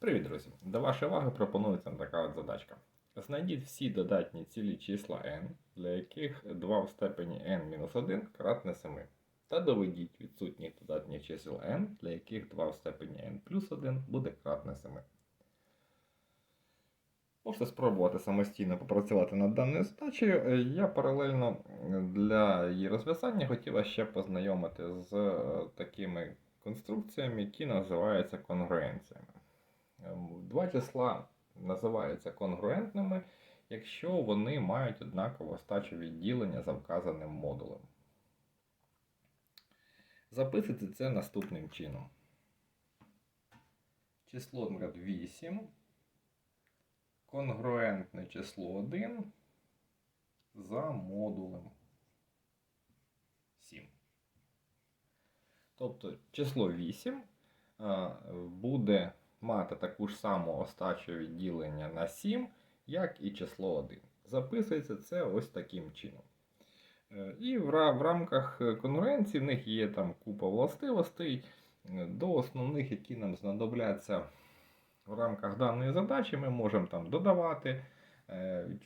Привіт, друзі! До вашої уваги пропонується така от задачка. Знайдіть всі додатні цілі числа n, для яких 2 в степені n-1 кратне 7. Та доведіть відсутніх додатніх чисел n, для яких 2 в степені n плюс 1 буде кратне 7. Можете спробувати самостійно попрацювати над даною задачею. Е, Я паралельно для її розв'язання хотів вас ще познайомити з е, такими конструкціями, які називаються конгруенціями. Ем, Два числа називаються конгруентними, якщо вони мають однакову остачу відділення за вказаним модулем. Записуйте це наступним чином. Число наприклад, 8, конгруентне число 1 за модулем 7. Тобто число 8 буде мати таку ж саму остачу відділення на 7, як і число 1. Записується це ось таким чином. Е, І в, рамках е, конкуренції в них є там купа властивостей. Е, До основних, які нам знадобляться в рамках даної задачі, ми можемо там додавати,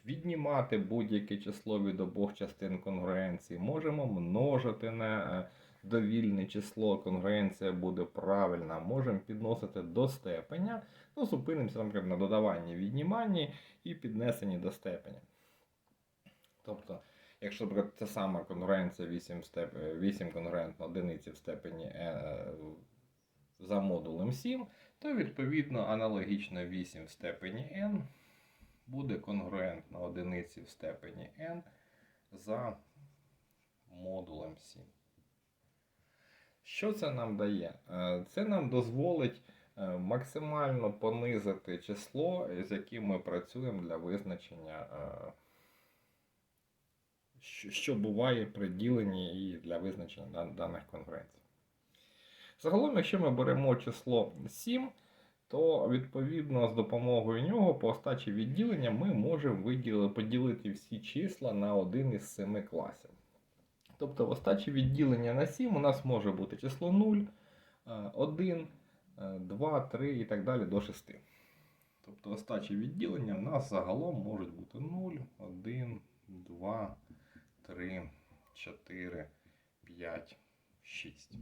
віднімати будь-яке число від обох частин конгруенції, можемо множити на довільне число, конгруенція буде правильна, можемо підносити до степеня. Ну, зупинимося, наприклад, на додаванні, відніманні і піднесенні до степеня. Тобто, якщо наприклад, це сама конгруенція 8, степ... 8 конгруентна одиниці в степені е, за модулем 7, то відповідно аналогічно 8 в степені n буде конгруентна одиниці в степені n за модулем 7. Що це нам дає? Е, Це нам дозволить е, максимально понизити число, з яким ми працюємо для визначення, е, що- буває при діленні і для визначення даних конкуренцій. Загалом, якщо ми беремо число 7, то відповідно з допомогою нього по остачі відділення ми можемо поділити всі числа на один із семи класів. Тобто в остачі відділення на 7 у нас може бути число 0, 1, 2, 3 і так далі до 6. Тобто остачі відділення в нас загалом можуть бути 0, 1, 2, 3, 4, 5, 6.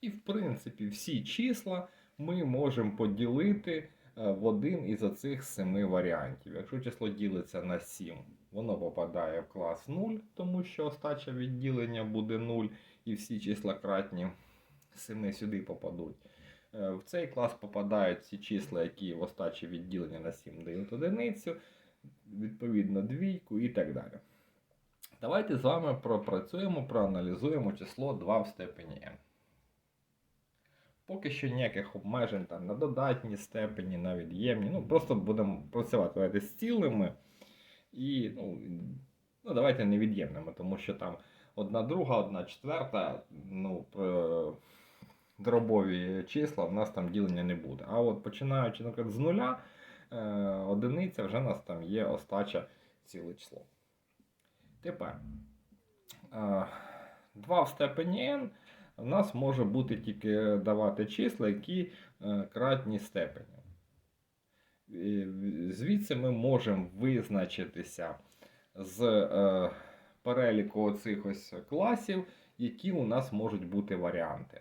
І в принципі всі числа ми можемо поділити в один із оцих семи варіантів. Якщо число ділиться на 7, воно попадає в клас 0, тому що остача відділення буде 0, і всі числа кратні 7 сюди попадуть. Е, В цей клас попадають ці числа, які в остачі відділення на 7 дають одиницю, відповідно двійку і так далі. Давайте з вами пропрацюємо, проаналізуємо число 2 в степені n. Поки що ніяких обмежень там, на додатні степені, на від'ємні. Ну, просто будемо працювати давайте, з цілими. І ну, ну, давайте невід'ємними, тому що там одна друга, одна четверта, ну, про дробові числа в нас там ділення не буде. А от починаючи наприклад, з нуля, е, одиниця вже у нас там є остача ціле число. Тепер е, 2 в степені n в нас може бути тільки давати числа, які е, кратні степені. Звідси ми можемо визначитися з е, переліку оцих ось класів, які у нас можуть бути варіанти.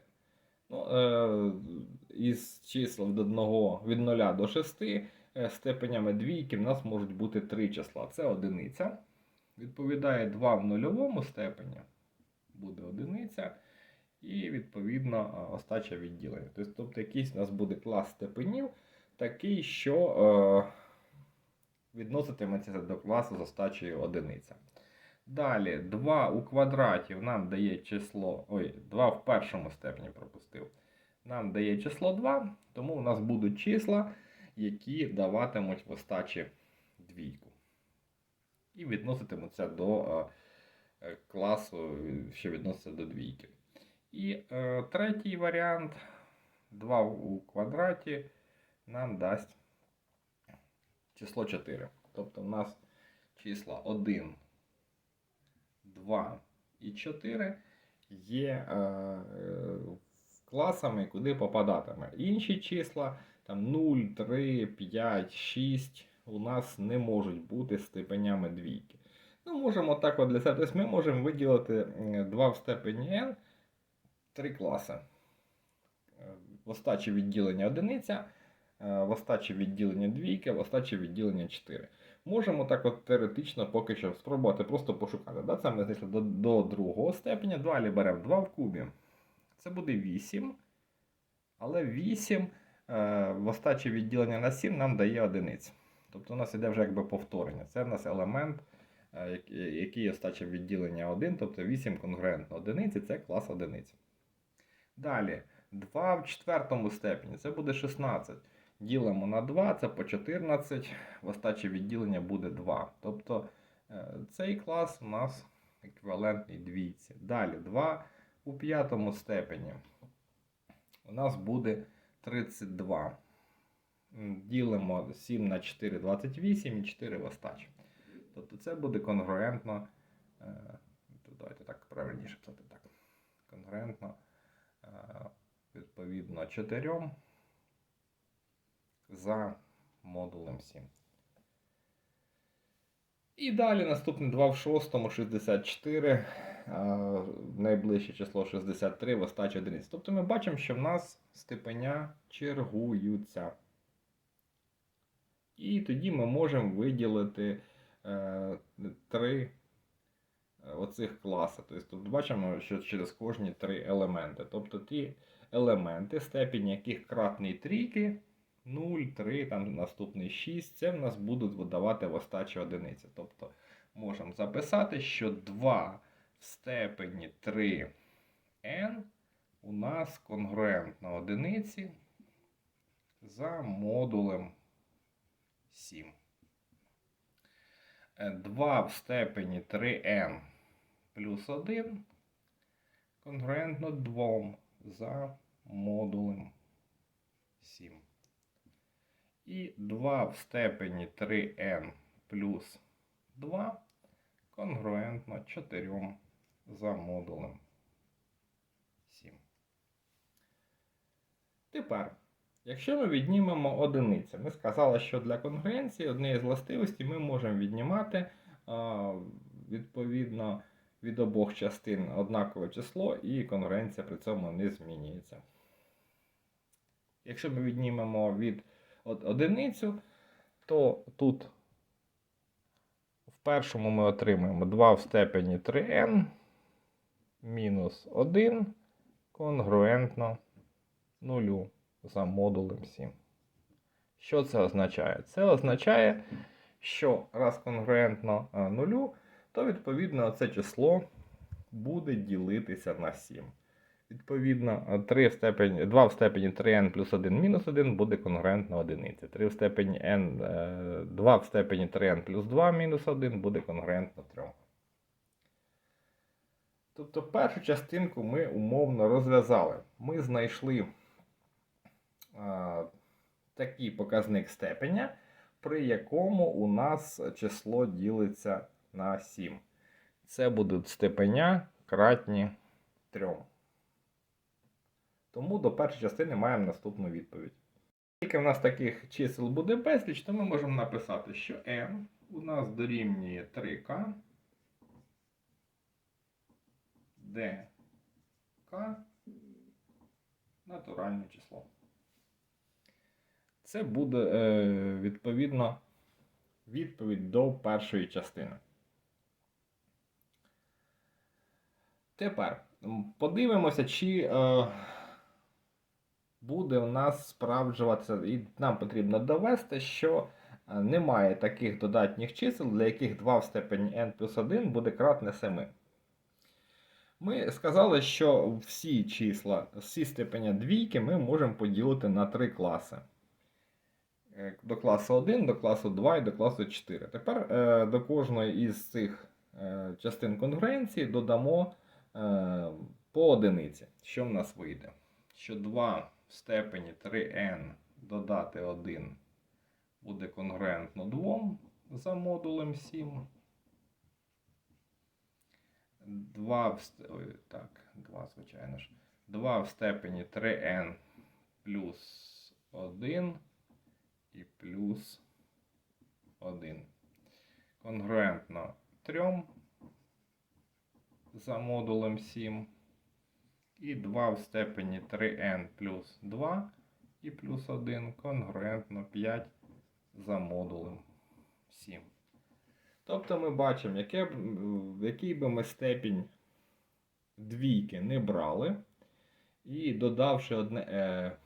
Ну, е, із чисел від 1 від 0 до 6 е, степенями двійки в нас можуть бути три числа. Це одиниця. Відповідає 2 в нульовому степені. Буде одиниця. І відповідно е, остача відділення. Тобто, тобто якийсь у нас буде клас степенів, такий, що е, відноситиметься до класу з остачею одиниця. Далі 2 у квадраті нам дає число. Ой, 2 в першому степені пропустив. Нам дає число 2, тому у нас будуть числа, які даватимуть в остачі двійку. І відноситимуться до е, класу, що відноситься до двійки. І е, третій варіант 2 у квадраті нам дасть число 4. Тобто в нас числа 1, 2 і 4 є е, е, класами, куди попадатиме. Інші числа, там 0, 3, 5, 6 у нас не можуть бути степенями двійки. Ну, можемо так от для себе. Тобто ми можемо виділити 2 в степені n, 3 класи. Е, В остачі відділення одиниця, е, в остачі відділення двійки, в відділення 4. Можемо так от теоретично поки що спробувати просто пошукати. Да? Це ми знайшли до, до другого степеня. Далі беремо 2 в кубі. Це буде 8. Але 8 е, в остачі відділення на 7 нам дає одиниць. Тобто у нас іде вже якби повторення. Це в нас елемент, е, який остача відділення 1, тобто 8 конгруентно одиниці, це клас одиниць. Далі 2 в четвертому степені, це буде 16. Ділимо на 2, це по 14, в відділення буде 2. Тобто е, цей клас у нас еквівалентний двійці. Далі 2 у п'ятому степені. У нас буде 32. Ділимо 7 на 4, 28 і 4 в. Тобто це буде конгруентно. е, Давайте так правильніше писати так. Конгруентно відповідно 4 за модулем 7. І далі наступне 2 в 6, 64, а, найближче число 63 в остачі одиниць. Тобто ми бачимо, що в нас степеня чергуються. І тоді ми можемо виділити е, три оцих класи. Тобто тут бачимо, що через кожні три елементи. Тобто ті елементи, степінь яких кратний трійки, 0, 3, там наступний 6, це в нас будуть видавати в остачі одиниці. Тобто можемо записати, що 2 в степені 3n у нас конгруентно одиниці за модулем 7. 2 в степені 3n плюс 1 конгруентно 2 за модулем 7. І 2 в степені 3n плюс 2 конгруентно 4 за модулем 7. Тепер, якщо ми віднімемо одиниці, ми сказали, що для конгруенції однієї з властивостей ми можемо віднімати відповідно від обох частин однакове число, і конгруенція при цьому не змінюється. Якщо ми віднімемо від од- одиницю, то тут в першому ми отримаємо 2 в степені 3n мінус 1 конгруентно 0 за модулем 7. Що це означає? Це означає, що раз конгруентно 0, то відповідно це число буде ділитися на 7. Відповідно, 3 в степені, 2 в степені 3n плюс 1 мінус 1 буде конгруентно одиниці. 3 в степені n, е, 2 в степені 3n плюс 2 мінус 1 буде конгруентно 3. Тобто першу частинку ми умовно розв'язали. Ми знайшли такий показник степеня, при якому у нас число ділиться на 7. Це будуть степеня кратні 3. Тому до першої частини маємо наступну відповідь. Тільки в нас таких чисел буде безліч, то ми можемо написати, що n у нас дорівнює 3k, де k натуральне число. Це буде е, відповідно відповідь до першої частини. Тепер подивимося, чи е, буде у нас справджуватися, і нам потрібно довести, що е, немає таких додатніх чисел, для яких 2 в степені n плюс 1 буде кратне 7. Ми сказали, що всі числа, всі степеня двійки ми можемо поділити на три класи. Е, До класу 1, до класу 2 і до класу 4. Тепер е, до кожної із цих е, частин конгруенції додамо по одиниці. Що в нас вийде? Що 2 в степені 3n додати 1 буде конгруентно 2 за модулем 7. 2 в, ой, так, 2, звичайно ж. 2 в степені 3n плюс 1 і плюс 1. Конгруентно 3 за модулем 7. І 2 в степені 3n плюс 2 і плюс 1 конгруентно 5 за модулем 7. Тобто ми бачимо, яке, в який би ми степінь двійки не брали, і додавши одне, е,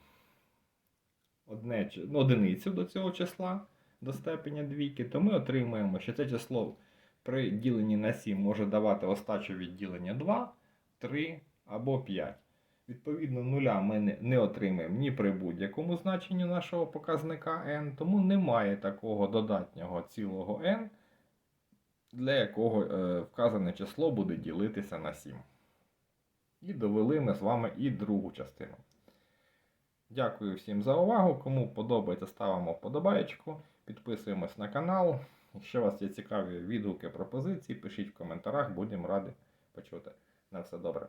одне, ну, одиницю до цього числа, до степеня двійки, то ми отримаємо, що це число при діленні на 7 може давати остачу відділення 2, 3 або 5. Відповідно, нуля ми не, отримаємо ні при будь-якому значенні нашого показника n, тому немає такого додатнього цілого n, для якого е, вказане число буде ділитися на 7. І довели ми з вами і другу частину. Дякую всім за увагу. Кому подобається, ставимо вподобаєчку, підписуємось на канал. Якщо у вас є цікаві відгуки, пропозиції, пишіть в коментарях, будемо раді почути. На все добре.